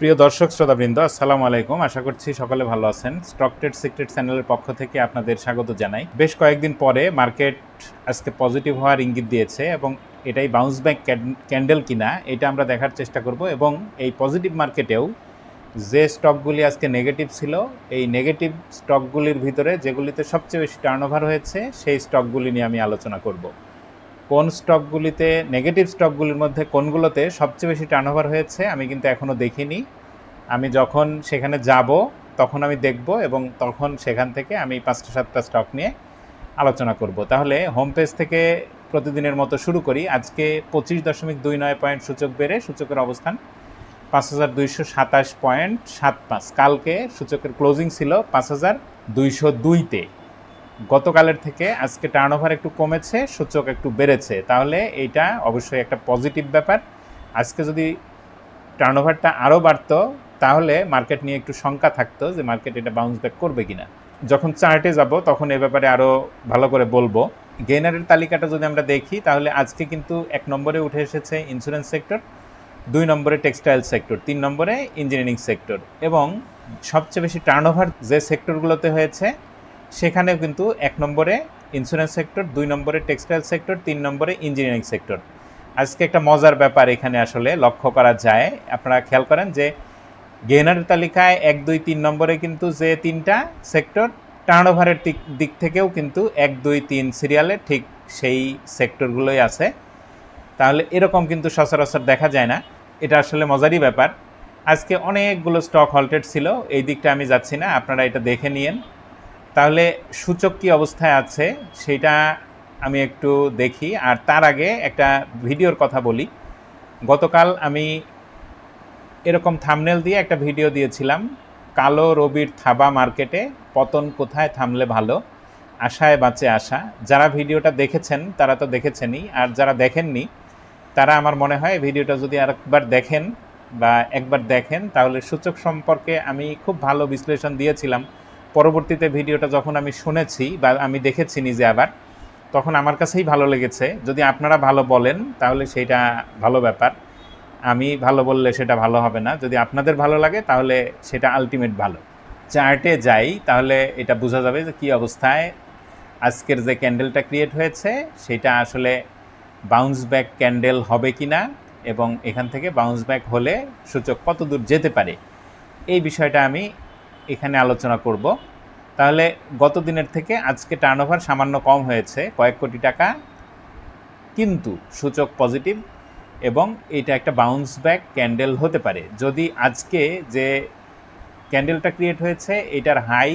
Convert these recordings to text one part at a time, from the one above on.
প্রিয় দর্শক, শ্রোতাবৃন্দ, আসসালামু আলাইকুম। আশা করছি সকলে ভালো আছেন। স্টক ট্রেড সিক্রেট চ্যানেলের পক্ষ থেকে আপনাদের স্বাগত জানাই। বেশ কয়েকদিন পরে মার্কেট আজকে পজিটিভ হওয়ার ইঙ্গিত দিয়েছে এবং এটাই বাউন্স ব্যাক ক্যান্ডেল কিনা, এটা আমরা দেখার চেষ্টা করব এবং এই পজিটিভ মার্কেটেও যে স্টকগুলি আজকে নেগেটিভ ছিল, এই নেগেটিভ স্টকগুলির ভিতরে যেগুলিতে সবচেয়ে বেশি টার্নওভার হয়েছে, সেই স্টকগুলি নিয়ে আমি আলোচনা করব। কোন স্টকগুলিতে নেগেটিভ স্টকগুলির মধ্যে কোনগুলোতে সবচেয়ে বেশি টার্নওভার হয়েছে, আমি কিন্তু এখনও দেখিনি। আমি যখন সেখানে যাব, তখন আমি দেখব এবং তখন সেখান থেকে আমি পাঁচটা, সাতটা স্টক নিয়ে আলোচনা করব। তাহলে হোম পেজ থেকে প্রতিদিনের মতো শুরু করি। আজকে পঁচিশ দশমিক দুই নয় পয়েন্ট সূচক বেড়ে সূচকের অবস্থান পাঁচ হাজার দুইশো সাতাশ পয়েন্ট সাত পাঁচ। কালকে সূচকের ক্লোজিং ছিল পাঁচ হাজার দুইশো দুইতে। গতকালের থেকে আজকে টার্নওভার একটু কমেছে, সূচক একটু বেড়েছে। তাহলে এইটা অবশ্যই একটা পজিটিভ ব্যাপার। আজকে যদি টার্নওভারটা আরও বাড়তো, তাহলে মার্কেট নিয়ে একটু শঙ্কা থাকতো যে মার্কেট এটা বাউন্স ব্যাক করবে কিনা। যখন চার্টে যাব, তখন এ ব্যাপারে আরও ভালো করে বলব। গেইনারের তালিকাটা যদি আমরা দেখি, তাহলে আজকে কিন্তু এক নম্বরে উঠে এসেছে ইন্স্যুরেন্স সেক্টর দুই নম্বরে টেক্সটাইল সেক্টর তিন নম্বরে ইঞ্জিনিয়ারিং সেক্টর এবং সবচেয়ে বেশি টার্নওভার যে সেক্টরগুলোতে হয়েছে সেখানেও কিন্তু এক নম্বরে ইন্স্যুরেন্স সেক্টর দুই নম্বরে টেক্সটাইল সেক্টর তিন নম্বরে ইঞ্জিনিয়ারিং সেক্টর আজকে একটা মজার ব্যাপার এখানে আসলে লক্ষ্য করা যায়। আপনারা খেয়াল করেন যে গেনার তালিকায় এক, দুই, তিন নম্বরে কিন্তু যে তিনটা সেক্টর টার্নওভারের দিক দিক থেকেও কিন্তু এক, দুই, তিন সিরিয়ালে ঠিক সেই সেক্টরগুলোই আছে। তাহলে এরকম কিন্তু সচরাচর দেখা যায় না। এটা আসলে মজারই ব্যাপার। আজকে অনেকগুলো স্টক হল্টেড ছিল। এই দিকটা আমি যাচ্ছি না। আপনারা এটা দেখে নিয়েন। তাহলে সূচক কী অবস্থায় আছে সেটা আমি একটু দেখি। আর তার আগে একটা ভিডিওর কথা বলি। গতকাল আমি এরকম থামনেল দিয়ে একটা ভিডিও দিয়েছিলাম। কালো রবির থাবা মার্কেটে পতন কোথায় থামলে ভালো? আশায় বাঁচে আশা। যারা ভিডিওটা দেখেছেন, তারা তো দেখেছেনই। আর যারা দেখেননি, তারা আমার মনে হয় ভিডিওটা যদি আরেকবার দেখেন বা একবার দেখেন, তাহলে সূচক সম্পর্কে আমি খুব ভালো বিশ্লেষণ দিয়েছিলাম। পরবর্তীতে ভিডিওটা যখন আমি শুনেছি বা আমি দেখেছি নিজে আবার, তখন আমার কাছেই ভালো লেগেছে। যদি আপনারা ভালো বলেন, তাহলে সেইটা ভালো ব্যাপার। আমি ভালো বললে সেটা ভালো হবে না। যদি আপনাদের ভালো লাগে, তাহলে সেটা আলটিমেট ভালো। চার্টে যাই, তাহলে এটা বোঝা যাবে যে কী অবস্থায় আজকের যে ক্যান্ডেলটা ক্রিয়েট হয়েছে, সেটা আসলে বাউন্স ব্যাক ক্যান্ডেল হবে কি না এবং এখান থেকে বাউন্স ব্যাক হলে সূচক কত দূর যেতে পারে, এই বিষয়টা আমি এখানে আলোচনা করব। তাহলে গত দিনের থেকে আজকে টার্নওভার সামান্য কম হয়েছে, কয়েক কোটি টাকা। কিন্তু সূচক পজিটিভ এবং এটা একটা বাউন্স ব্যাক ক্যান্ডেল হতে পারে। যদি আজকে যে ক্যান্ডেলটা ক্রিয়েট হয়েছে, এটার হাই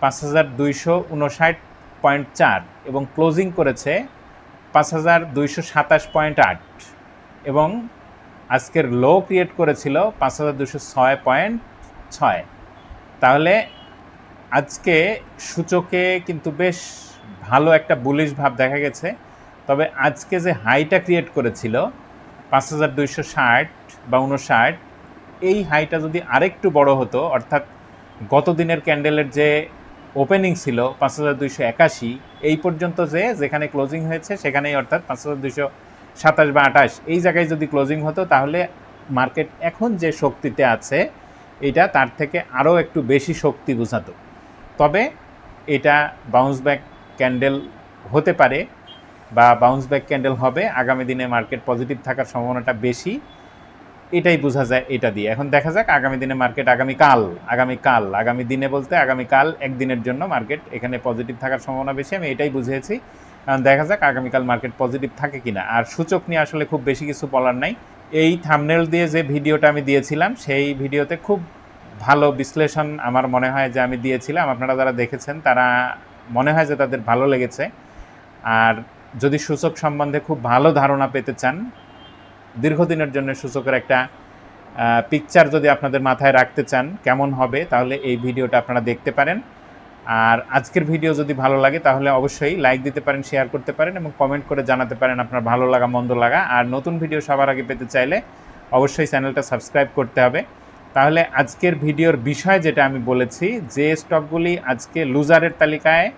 পাঁচ হাজার দুইশো উনষাট পয়েন্ট চার এবং ক্লোজিং করেছে পাঁচ হাজার দুইশো সাতাশ পয়েন্ট আট এবং আজকের লো ক্রিয়েট করেছিল পাঁচ হাজার দুশো ছয় পয়েন্ট ছয়। তাহলে আজকে সূচকে কিন্তু বেশ ভালো একটা বুলিশ ভাব দেখা গেছে। তবে আজকে যে হাইটা ক্রিয়েট করেছিল, পাঁচ হাজার দুইশো ষাট বা উনষাট এই হাইটা যদি আরেকটু বড় হতো, অর্থাৎ গত দিনের ক্যান্ডেলের যে ওপেনিং ছিল পাঁচ হাজার দুইশো একাশি, এই পর্যন্ত যে যেখানে ক্লোজিং হয়েছে, সেখানেই অর্থাৎ পাঁচ হাজার দুইশো সাতাশ বা আঠাশ, এই জায়গায় যদি ক্লোজিং হতো, তাহলে মার্কেট এখন যে শক্তিতে আছে এটা তার থেকে আরও একটু বেশি শক্তি বোঝাতো। তবে এটা বাউন্স ব্যাক ক্যান্ডেল হতে পারে বা বাউন্স ব্যাক ক্যান্ডেল হবে, আগামী দিনে মার্কেট পজিটিভ থাকার সম্ভাবনাটা বেশি, এটাই বোঝা যায় এটা দিয়ে। এখন দেখা যাক আগামী দিনে মার্কেট আগামী কাল, আগামী দিনে বলতে আগামী কাল একদিনের জন্য মার্কেট এখানে পজিটিভ থাকার সম্ভাবনা বেশি, আমি এটাই বুঝিয়েছি। কারণ দেখা যাক আগামীকাল মার্কেট পজিটিভ থাকে কিনা। আর সূচক নিয়ে আসলে খুব বেশি কিছু বলার নাই। এই থামনেল দিয়ে যে ভিডিওটা আমি দিয়েছিলাম, সেই ভিডিওতে খুব ভালো বিশ্লেষণ আমার মনে হয় যে আমি দিয়েছিলাম। আপনারা যারা দেখেছেন, তারা মনে হয় যে তাদের ভালো লেগেছে। আর যদি সূচক সম্বন্ধে খুব ভালো ধারণা পেতে চান, দীর্ঘদিনের জন্য সূচকের একটা পিকচার যদি আপনাদের মাথায় রাখতে চান, কেমন হবে, তাহলে এই ভিডিওটা আপনারা দেখতে পারেন। আর আজকের ভিডিও যদি ভালো লাগে, তাহলে অবশ্যই লাইক দিতে পারেন শেয়ার করতে পারেন এবং কমেন্ট করে জানাতে পারেন আপনার ভালো লাগা, মন্দ লাগা। আর নতুন ভিডিও সবার আগে পেতে চাইলে অবশ্যই চ্যানেলটা সাবস্ক্রাইব করতে হবে। তাহলে আজকের ভিডিওর বিষয় যেটা আমি বলেছি, যে স্টকগুলি আজকে লুজারের তালিকায়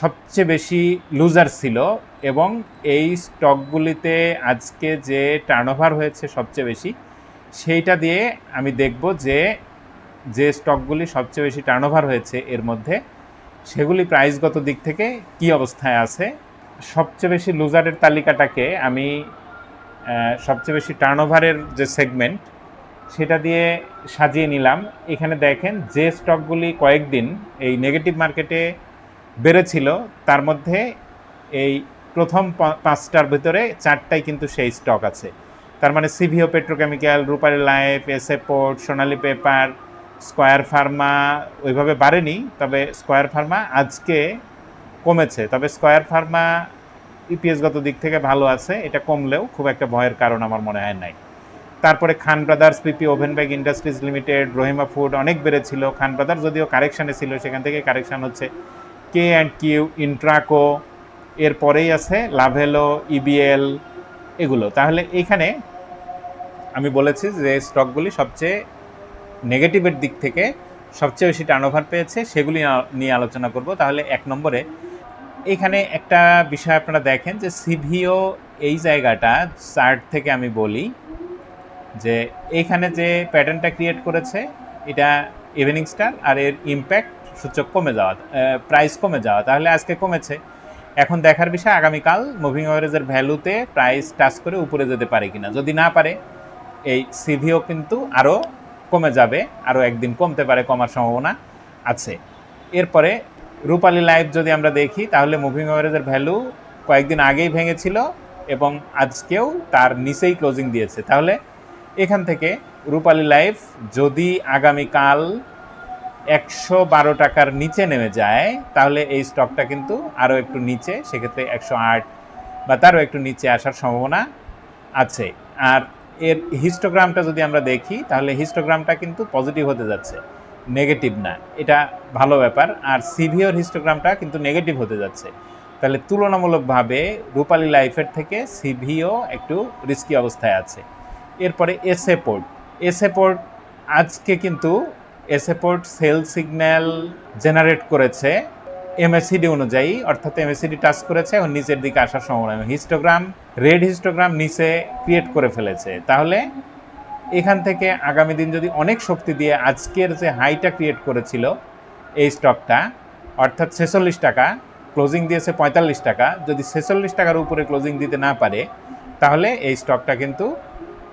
সবচেয়ে বেশি লুজার ছিল এবং এই স্টকগুলিতে আজকে যে টার্নওভার হয়েছে সবচেয়ে বেশি, সেইটা দিয়ে আমি দেখব যে যে স্টকগুলি সবচেয়ে বেশি টার্নওভার হয়েছে এর মধ্যে, সেগুলি প্রাইসগত দিক থেকে কি অবস্থায় আছে? সবচেয়ে বেশি লুজারের তালিকাটাকে আমি সবচেয়ে বেশি টার্নওভারের যে সেগমেন্ট সেটা দিয়ে সাজিয়ে নিলাম। এখানে দেখেন যে স্টকগুলি কয়েকদিন এই নেগেটিভ মার্কেটে বেড়েছিল, তার মধ্যে এই প্রথম পাঁচটার ভিতরে চারটাই কিন্তু সেই স্টক আছে। তার মানে CVO petrochemical Rupali life SA port Sonali paper square pharma ওইভাবে বাড়েনি, তবে স্কয়ার ফার্মা আজকে কমেছে। তবে স্কয়ার ফার্মা ইপিএসগত দিক থেকে ভালো আছে, এটা কমলেও খুব একটা ভয়ের কারণ আমার মনে হয় নাই। তারপরে Khan brothers PP, woven bag industries limited, Rahima food অনেক বেড়েছিল। খান ব্রাদার্স যদিও কারেকশানে ছিল, সেখান থেকে কারেকশান হচ্ছে কে অ্যান্ড কিউ, ইন্ট্রাকো, এরপরেই আছে লাভেলো, ইবিএল, এগুলো। তাহলে এখানে আমি বলেছি যে স্টকগুলি সবচেয়ে নেগেটিভের দিক থেকে সবচেয়ে বেশি টার্নওভার পেয়েছে, সেগুলি নিয়ে আলোচনা করব। তাহলে এক নম্বরে, এখানে একটা বিষয় আপনারা দেখেন যে সিভিও এই জায়গাটা চার্ট থেকে আমি বলি যে এখানে যে প্যাটার্নটা ক্রিয়েট করেছে, এটা ইভিনিং স্টার আর এর ইম্প্যাক্ট সূচক কমে যাওয়া প্রাইস কমে যাওয়া। তাহলে আজকে কমেছে। এখন দেখার বিষয়, আগামীকাল মুভিং অ্যাভারেজের ভ্যালুতে প্রাইস টাচ করে উপরে যেতে পারে কিনা। যদি না পারে, এই সিভিও কিন্তু আরও কমে যাবে, আরও একদিন কমতে পারে, কমার সম্ভাবনা আছে। এরপরে রূপালী লাইভ যদি আমরা দেখি, তাহলে মুভিং অ্যাভারেজের ভ্যালু কয়েকদিন আগেই ভেঙেছিল এবং আজকেও তার নিচেই ক্লোজিং দিয়েছে। তাহলে এখান থেকে রূপালী লাইফ যদি আগামীকাল একশো বারো টাকার নিচে নেমে যায়, তাহলে এই স্টকটা কিন্তু আরও একটু নিচে, সেক্ষেত্রে একশো আট বা তারও একটু নিচে আসার সম্ভাবনা আছে। আর এর হিস্টোগ্রামটা যদি আমরা দেখি, তাহলে হিস্টোগ্রামটা কিন্তু পজিটিভ হতে যাচ্ছে। নেগেটিভ না। এটা ভালো ব্যাপার। আর সিভিওর হিস্টোগ্রামটা কিন্তু নেগেটিভ হতে যাচ্ছে। তাহলে তুলনামূলকভাবে রূপালী লাইফের থেকে সিভিও একটু রিস্কি অবস্থায় আছে। এরপরে এসএ পোর্ট এসএ পোর্ট আজকে কিন্তু SA port sell signal generate করেছে এমএসিডি অনুযায়ী, অর্থাৎ এমএসিডি টাচ করেছে এবং নিচের দিকে আসার সম্ভাবনা হিস্টোগ্রাম রেড হিস্টোগ্রাম নিচে ক্রিয়েট করে ফেলেছে। তাহলে এখান থেকে আগামী দিন যদি অনেক শক্তি দিয়ে আজকের যে হাইটা ক্রিয়েট করেছিল, এই স্টকটা অর্থাৎ ছেচল্লিশ টাকা ক্লোজিং দিয়েছে পঁয়তাল্লিশ টাকা, যদি ছেচল্লিশ টাকার উপরে ক্লোজিং দিতে না পারে, তাহলে এই স্টকটা কিন্তু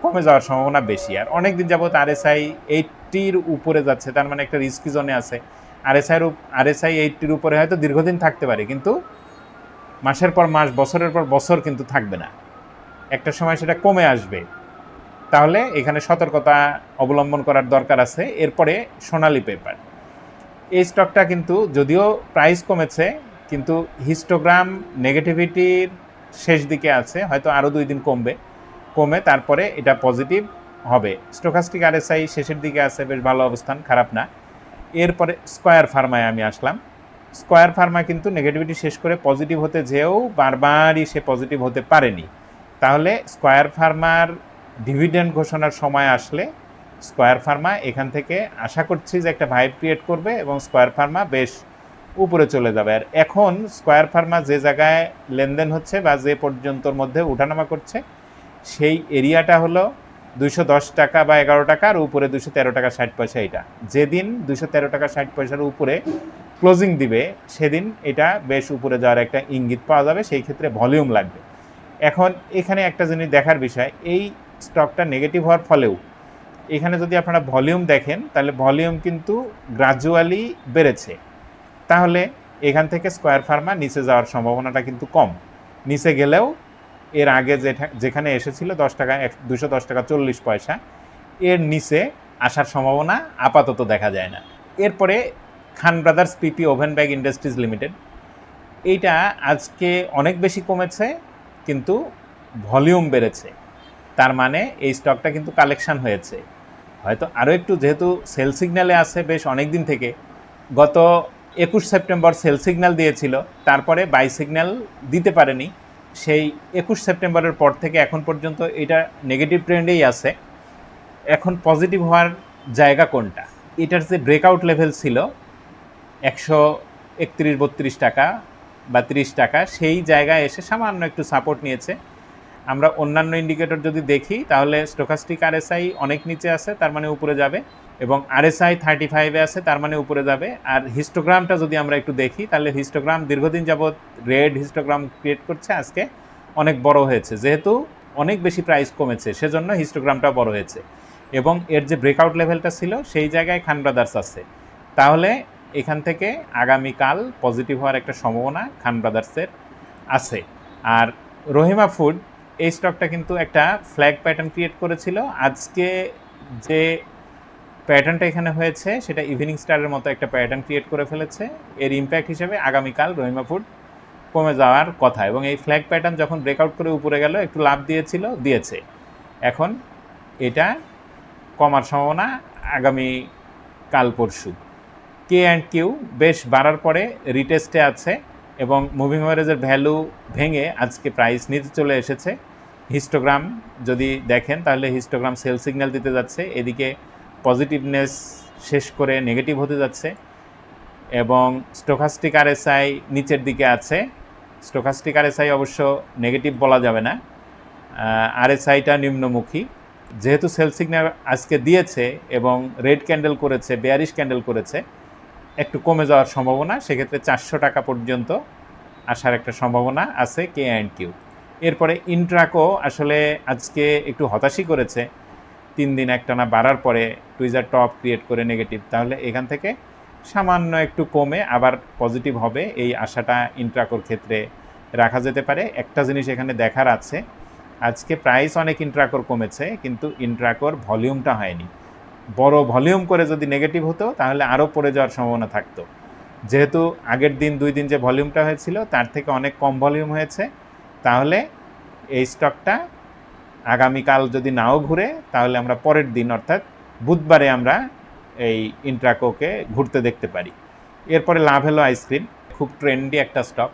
কমে যাওয়ার সম্ভাবনা বেশি। আর অনেক দিন যাবত আরএসআই এইটটির উপরে যাচ্ছে, তার মানে একটা রিস্কি জোনে আছে। আরএসআইয়ের আরএসআই এইটটির উপরে হয়তো দীর্ঘদিন থাকতে পারে, কিন্তু মাসের পর মাস, বছরের পর বছর কিন্তু থাকবে না। একটা সময় সেটা কমে আসবে। তাহলে এখানে সতর্কতা অবলম্বন করার দরকার আছে। এরপরে সোনালি পেপার এই স্টকটা কিন্তু যদিও প্রাইস কমেছে, কিন্তু হিস্টোগ্রাম নেগেটিভিটির শেষ দিকে আছে, হয়তো আরও দুই দিন কমবে। কমে তারপরে এটা পজিটিভ হবে। স্টোকাস্টিক আরএসআই শেষের দিকে আছে, বেশ ভালো অবস্থান, খারাপ না। এরপরে স্কয়ার ফার্মায় আমি আসলাম। স্কয়ার ফার্মা কিন্তু নেগেটিভিটি শেষ করে পজিটিভ হতে যেও বারবারই সে পজিটিভ হতে পারেনি। তাহলে স্কয়ার ফার্মার ডিভিডেন্ড ঘোষণার সময় আসলে স্কয়ার ফার্মা এখান থেকে আশা করছি যে একটা ভাইব ক্রিয়েট করবে এবং স্কয়ার ফার্মা বেশ উপরে চলে যাবে। আর এখন স্কয়ার ফার্মা যে জায়গায় লেনদেন হচ্ছে বা যে পর্যন্তর মধ্যে উঠানামা করছে, সেই এরিয়াটা হলো দুইশো দশ টাকা বা এগারো টাকা আর উপরে দুশো তেরো টাকা ষাট পয়সা এটা। যেদিন দুশো তেরো টাকা ষাট পয়সার উপরে ক্লোজিং দিবে, সেদিন এটা বেশ উপরে যাওয়ার একটা ইঙ্গিত পাওয়া যাবে, সেই ক্ষেত্রে ভলিউম লাগবে। এখন এখানে একটা জিনিস দেখার বিষয়, এই স্টকটা নেগেটিভ হওয়ার ফলেও এখানে যদি আপনারা ভলিউম দেখেন, তাহলে ভলিউম কিন্তু গ্রাজুয়ালি বেড়েছে। তাহলে এখান থেকে স্কোয়ার ফার্মা নিচে যাওয়ার সম্ভাবনাটা কিন্তু কম। নিচে গেলেও এর আগে যেখানে এসেছিল দশ টাকা দুশো দশ টাকা, চল্লিশ পয়সা, এর নিচে আসার সম্ভাবনা আপাতত দেখা যায় না। এরপরে Khan Brothers PP Woven Bag Industries Limited, এইটা আজকে অনেক বেশি কমেছে, কিন্তু ভলিউম বেড়েছে। তার মানে এই স্টকটা কিন্তু কালেকশন হয়েছে। হয়তো আরও একটু যেহেতু সেল সিগন্যালে আছে বেশ অনেক দিন থেকে, গত একুশ সেপ্টেম্বর সেল সিগন্যাল দিয়েছিল, তারপরে বাই সিগন্যাল দিতে পারেনি সেই একুশ সেপ্টেম্বরের পর থেকে এখন পর্যন্ত এটা নেগেটিভ ট্রেন্ডেই আছে। এখন পজিটিভ হওয়ার জায়গা কোনটা? এটার যে ব্রেকআউট লেভেল ছিল, একশো একত্রিশ, বত্রিশ টাকা বা তিরিশ টাকা, সেই জায়গায় এসে সামান্য একটু সাপোর্ট নিয়েছে। আমরা অন্যান্য ইন্ডিকেটর যদি দেখি, তাহলে স্টোকাস্টিক আরএসআই অনেক নিচে আছে, তার মানে উপরে যাবে। এবং আরএসআই থার্টি ফাইভে আছে, তার মানে উপরে যাবে। আর হিস্টোগ্রামটা যদি আমরা একটু দেখি, তাহলে হিস্টোগ্রাম দীর্ঘদিন যাবৎ রেড হিস্টোগ্রাম ক্রিয়েট করছে। আজকে অনেক বড় হয়েছে। যেহেতু অনেক বেশি প্রাইস কমেছে, সেজন্য হিস্টোগ্রামটা বড় হয়েছে। এবং এর যে ব্রেকআউট লেভেলটা ছিল, সেই জায়গায় খান ব্রাদার্স আছে। তাহলে এখান থেকে আগামীকাল পজিটিভ হওয়ার একটা সম্ভাবনা খান ব্রাদার্সের আছে। আর রহিমা ফুড এই স্টকটা কিন্তু একটা ফ্ল্যাগ প্যাটার্ন ক্রিয়েট করেছিল। আজকে যে প্যাটার্নটা এখানে হয়েছে, সেটা ইভিনিং স্টারের মতো একটা প্যাটার্ন ক্রিয়েট করে ফেলেছে। এর ইম্প্যাক্ট হিসেবে আগামীকাল রহিমা ফুড কমে যাওয়ার কথা এবং এই ফ্ল্যাগ প্যাটার্ন যখন ব্রেকআউট করে উপরে গেল, একটু লাভ দিয়েছিল, দিয়েছে। এখন এটা কমার সম্ভাবনা আগামী কাল পরশু। কে অ্যান্ড কিউ বেশ বাড়ার পরে রিটেস্টে আছে এবং মুভিং অ্যাভারেজের ভ্যালু ভেঙে আজকে প্রাইস নিতে চলে এসেছে। হিস্টোগ্রাম যদি দেখেন, তাহলে হিস্টোগ্রাম সেল সিগন্যাল দিতে যাচ্ছে। এদিকে পজিটিভনেস শেষ করে নেগেটিভ হতে যাচ্ছে এবং স্টোকাস্টিক আরএসআই নিচের দিকে আছে। স্টোকাস্টিক আরএসআই অবশ্য নেগেটিভ বলা যাবে না। আরএসআইটা নিম্নমুখী। যেহেতু সেল সিগনাল আজকে দিয়েছে এবং রেড ক্যান্ডেল করেছে, বেয়ারিশ ক্যান্ডেল করেছে, একটু কমে যাওয়ার সম্ভাবনা, সেক্ষেত্রে চারশো টাকা পর্যন্ত আসার একটা সম্ভাবনা আছে কে অ্যান্ড কিউ এরপরে ইন্ট্রাকো আসলে আজকে একটু হতাশই করেছে। তিন দিন একটানা বাড়ার পরে টুইজার টপ ক্রিয়েট করে নেগেটিভ তাহলে এখান থেকে সামান্য একটু কমে আবার পজিটিভ হবে, এই আশাটা ইন্ট্রাকোর ক্ষেত্রে রাখা যেতে পারে। একটা জিনিস এখানে দেখার আছে, আজকে প্রাইস অনেক ইন্ট্রাকোর কমেছে, কিন্তু ইন্ট্রাকোর ভলিউমটা হয়নি। বড় ভলিউম করে যদি নেগেটিভ হতো, তাহলে আরও পড়ে যাওয়ার সম্ভাবনা থাকতো। যেহেতু আগের দিন, দুই দিন যে ভলিউমটা হয়েছিল, তার থেকে অনেক কম ভলিউম হয়েছে, তাহলে এই স্টকটা আগামীকাল যদি নাও ঘুরে, তাহলে আমরা পরের দিন, অর্থাৎ বুধবারে আমরা এই ইন্ট্রাকোকে ঘুরতে দেখতে পারি। এরপরে লাভ হলো আইসক্রিম খুব ট্রেন্ডি একটা স্টক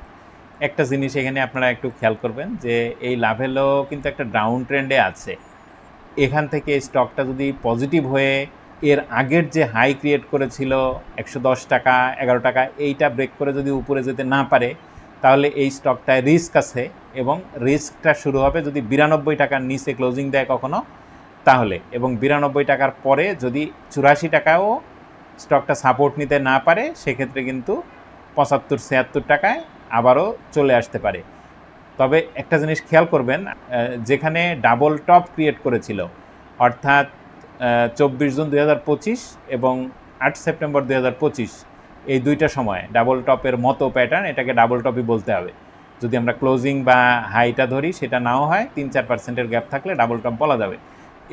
একটা জিনিস এখানে আপনারা একটু খেয়াল করবেন যে এই লাভেলো কিন্তু একটা ডাউন ট্রেন্ডে আছে। এখান থেকে এই স্টকটা যদি পজিটিভ হয়ে, এর আগের যে হাই ক্রিয়েট করেছিল একশো দশ টাকা, এগারো টাকা, এইটা ব্রেক করে যদি উপরে যেতে না পারে তাহলে এই স্টকটায় রিস্ক আছে এবং রিস্কটা শুরু হবে যদি বিরানব্বই টাকার নিচে ক্লোজিং দেয় কখনো, তাহলে। এবং বিরানব্বই টাকার পরে যদি চুরাশি টাকাও স্টকটা সাপোর্ট নিতে না পারে, সেক্ষেত্রে কিন্তু পঁচাত্তর, ছিয়াত্তর টাকায় আবারও চলে আসতে পারে। তবে একটা জিনিস খেয়াল করবেন যেখানে ডাবল টপ ক্রিয়েট করেছিল, অর্থাৎ চব্বিশ জুন দু হাজার পঁচিশ এবং আট সেপ্টেম্বর দু হাজার পঁচিশ এই দুইটা সময় ডাবল টপের মতো প্যাটার্ন এটাকে ডাবল টপই বলতে হবে। যদি আমরা ক্লোজিং বা হাইটা ধরি, সেটা নাও হয় তিন চার পার্সেন্টের গ্যাপ থাকলে ডাবল টপ বলা যাবে।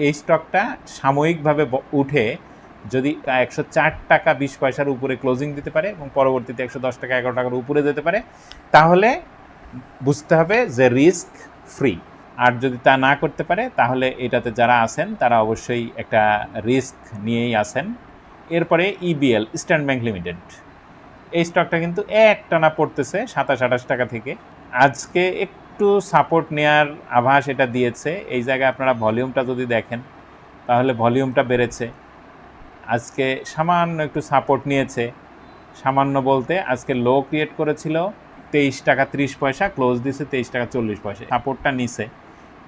এই স্টকটা সাময়িকভাবে উঠে যদি একশো চার টাকা বিশ পয়সার উপরে ক্লোজিং দিতে পারে এবং পরবর্তীতে একশো দশ টাকা, এগারো টাকার উপরে যেতে পারে, তাহলে বুঝতে হবে যে রিস্ক ফ্রি আর যদি তা না করতে পারে, তাহলে এটাতে যারা আছেন, তারা অবশ্যই একটা রিস্ক নিয়েই আসেন এরপরে ইবিএল ইস্টার্ন ব্যাংক লিমিটেড এই স্টকটা কিন্তু এক টানা পড়তেছে সাতাশ, আঠাশ টাকা থেকে। আজকে একটু সাপোর্ট নেয়ার আভাস এটা দিয়েছে। এই জায়গায় আপনারা ভলিউমটা যদি দেখেন, তাহলে ভলিউমটা বেড়েছে। আজকে সামান্য একটু সাপোর্ট নিয়েছে। সামান্য বলতে আজকে লো ক্রিয়েট করেছিল তেইশ টাকা ত্রিশ পয়সা ক্লোজ দিছে তেইশ টাকা চল্লিশ পয়সা। সাপোর্টটা নিছে।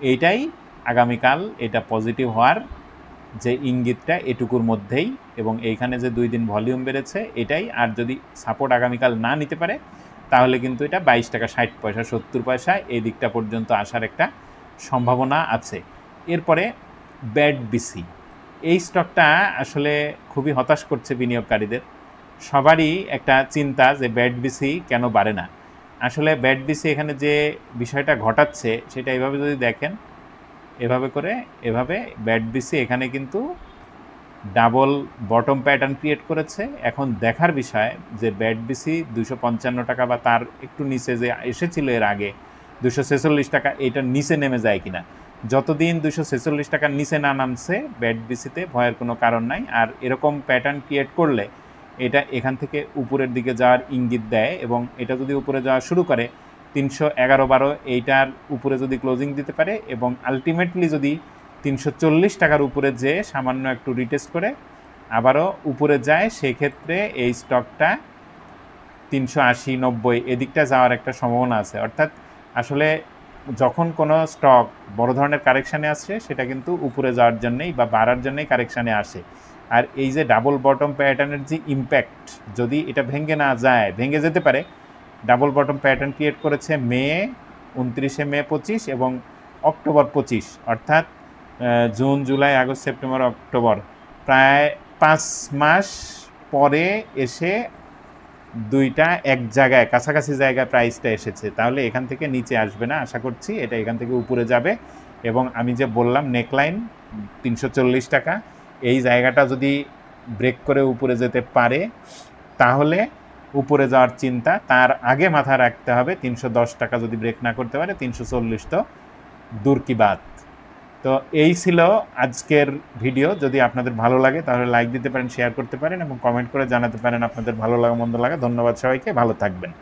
এইটাই আগামীকাল এটা পজিটিভ হওয়ার যে ইঙ্গিতটা এটুকুর মধ্যেই এবং এইখানে যে দুই দিন ভলিউম বেড়েছে এটাই, আর যদি সাপোর্ট আগামীকাল না নিতে পারে, তাহলে কিন্তু এটা বাইশ টাকা ষাট পয়সা, সত্তর পয়সা এই দিকটা পর্যন্ত আসার একটা সম্ভাবনা আছে। এরপরে ব্যাড বিসি। এই স্টকটা আসলে খুবই হতাশ করছে বিনিয়োগকারীদের। সবারই একটা চিন্তা যে ব্যাড বিসি কেন বাড়ে না। আসলে ব্যাড বিসি এখানে যে বিষয়টা ঘটাচ্ছে, সেটা এভাবে যদি দেখেন এভাবে করে, এভাবে ব্যাট বিসি এখানে কিন্তু ডাবল বটম প্যাটার্ন ক্রিয়েট করেছে। এখন দেখার বিষয় যে ব্যাট বিসি দুশো পঞ্চান্ন টাকা বা তার একটু নিচে যে এসেছিল এর আগে দুশো ছেচল্লিশ টাকা এটার নিচে নেমে যায় কিনা। যতদিন দুশো ছেচল্লিশ টাকার নিচে না নামছে, ব্যাট বিসিতে ভয়ের কোনো কারণ নাই। আর এরকম প্যাটার্ন ক্রিয়েট করলে এটা এখান থেকে উপরের দিকে যাওয়ার ইঙ্গিত দেয় এবং এটা যদি উপরে যাওয়া শুরু করে তিনশো এগারো বারো এইটার উপরে যদি ক্লোজিং দিতে পারে এবং আলটিমেটলি যদি তিনশো চল্লিশ টাকার উপরে যে সামান্য একটু রিটেস্ট করে আবারও উপরে যায়, সেক্ষেত্রে এই স্টকটা তিনশো আশি নব্বই এদিকটা যাওয়ার একটা সম্ভাবনা আছে। অর্থাৎ আসলে যখন কোনো স্টক বড় ধরনের কারেকশানে আসছে, সেটা কিন্তু উপরে যাওয়ার জন্যেই বা বাড়ার জন্যই কারেকশানে আসে। আর এই যে ডাবল বটম প্যাটার্নের যে ইম্প্যাক্ট যদি এটা ভেঙে না যায়, ভেঙে যেতে পারে ডাবল বটম প্যাটার্ন ক্রিয়েট করেছে মে উনত্রিশে মে পঁচিশ এবং অক্টোবর পঁচিশ, অর্থাৎ June, July, August, September, October. প্রায় পাঁচ মাস পরে এসে দুইটা এক জায়গায়, কাছাকাছি জায়গায় প্রাইসটা এসেছে। তাহলে এখান থেকে নিচে আসবে না, আশা করছি। এটা এখান থেকে উপরে যাবে এবং আমি যে বললাম নেকলাইন তিনশো চল্লিশ টাকা, এই জায়গাটা যদি ব্রেক করে উপরে যেতে পারে, তাহলে উপরে যাওয়ার চিন্তা, তার আগে মাথা রাখতে হবে তিনশো দশ টাকা যদি ব্রেক না করতে পারে, তিনশো চল্লিশ তো দূর কি বাদ তো এই ছিল আজকের ভিডিও যদি আপনাদের ভালো লাগে তাহলে লাইক দিতে পারেন শেয়ার করতে পারেন এবং কমেন্ট করে জানাতে পারেন আপনাদের ভালো লাগা, মন্দ লাগা। ধন্যবাদ সবাইকে, ভালো থাকবেন।